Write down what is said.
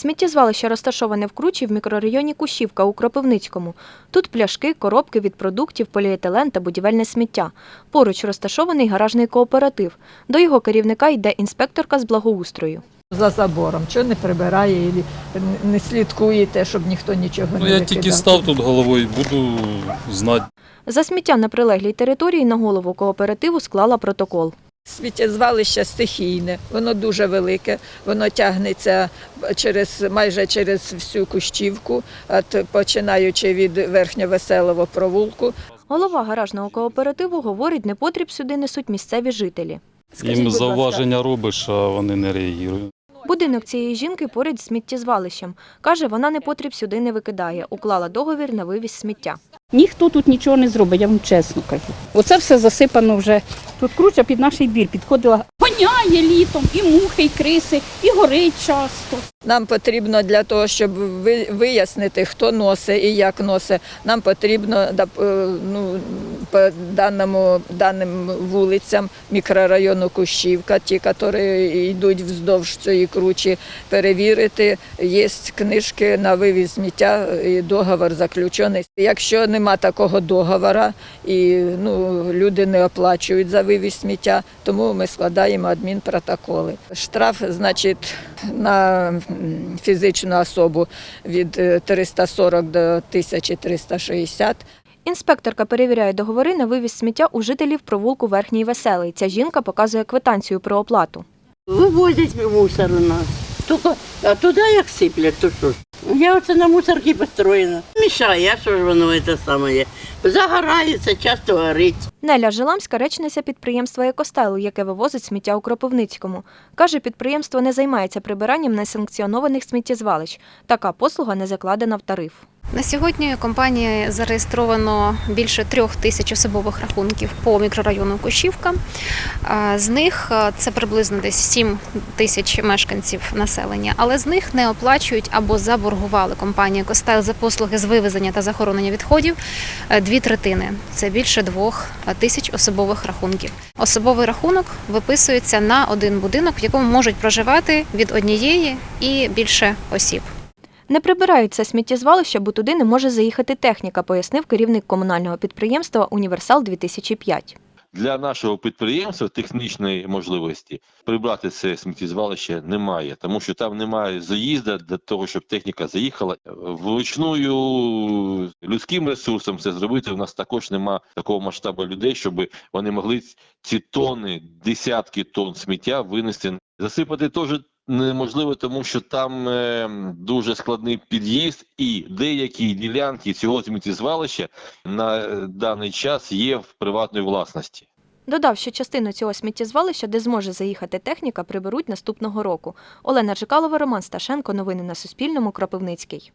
Сміттєзвалище розташоване в Кручі в мікрорайоні Кущівка у Кропивницькому. Тут пляшки, коробки від продуктів, поліетилен та будівельне сміття. Поруч розташований гаражний кооператив. До його керівника йде інспекторка з благоустрою. за забором, що не прибирає і не слідкуєте, щоб ніхто нічого Ну, не я тільки став тут головою, буду знати. За сміття на прилеглій території на голову кооперативу склала протокол. Сміттєзвалище стихійне, воно дуже велике, воно тягнеться через майже через всю Кущівку, от, починаючи від верхньовеселого провулку. Голова гаражного кооперативу говорить, непотріб сюди несуть місцеві жителі. Скажіть, Їм зауваження робиш, а вони не реагують. Будинок цієї жінки поряд з сміттєзвалищем. Каже, вона непотріб сюди не викидає. Уклала договір на вивіз сміття. Ніхто тут нічого не зробить, я вам чесно кажу. Оце все засипано вже. Тут круча під наш двір підходила. Гоняє літом, і мухи, і криси, і горить часто. Нам потрібно для того, щоб ви- вияснити, хто носить і як носить. Нам потрібно е, ну, по даному даним вулицям мікрорайону Кущівка, ті, які йдуть вздовж цієї кручі, перевірити. Є книжки на вивіз сміття і договор заключений. Якщо нема такого договора і ну, люди не оплачують за вивіз сміття, тому ми складаємо адмінпротоколи. Штраф, значить, на фізичну особу від е, 340 до 1360. Інспекторка перевіряє договори на вивіз сміття у жителів провулку Верхній Веселий. Ця жінка показує квитанцію про оплату. Вивозять мусор у нас. Тільки, а туди як сиплять, то що ж? Я оце на мусорці построєна. Мішає, а що ж воно це саме є? Загорається, часто горить. Неля Жиламська речниця підприємства «Екостайл», яке вивозить сміття у Кропивницькому. Каже, підприємство не займається прибиранням несанкціонованих сміттєзвалищ. Така послуга не закладена в тариф. На сьогодні компанії зареєстровано більше трьох тисяч особових рахунків по мікрорайону Кошівка. З них це приблизно десь 7 тисяч мешканців населення, але з них не оплачують або заборгували компанія Костайл за послуги з вивезення та захоронення відходів е, дві третини. Це більше двох тисяч особових рахунків. Особовий рахунок виписується на один будинок, в якому можуть проживати від однієї і більше осіб. Не прибирають це сміттєзвалище, бо туди не може заїхати техніка, пояснив керівник комунального підприємства Універсал 2005 Для нашого підприємства технічної можливості прибрати це сміттєзвалище немає, тому що там немає заїзду для того, щоб техніка заїхала. Вручною людським ресурсом це зробити. У нас також немає такого масштабу людей, щоб вони могли ці тонни, десятки тонн сміття винести. Засипати теж неможливо, тому що там е, дуже складний під'їзд, і деякі ділянки цього сміттєзвалища на е, даний час є в приватної власності. Додав, що частину цього сміттєзвалища, де зможе заїхати техніка, приберуть наступного року. Олена Жикалова, Роман Сташенко. Новини на Суспільному. Кропивницький.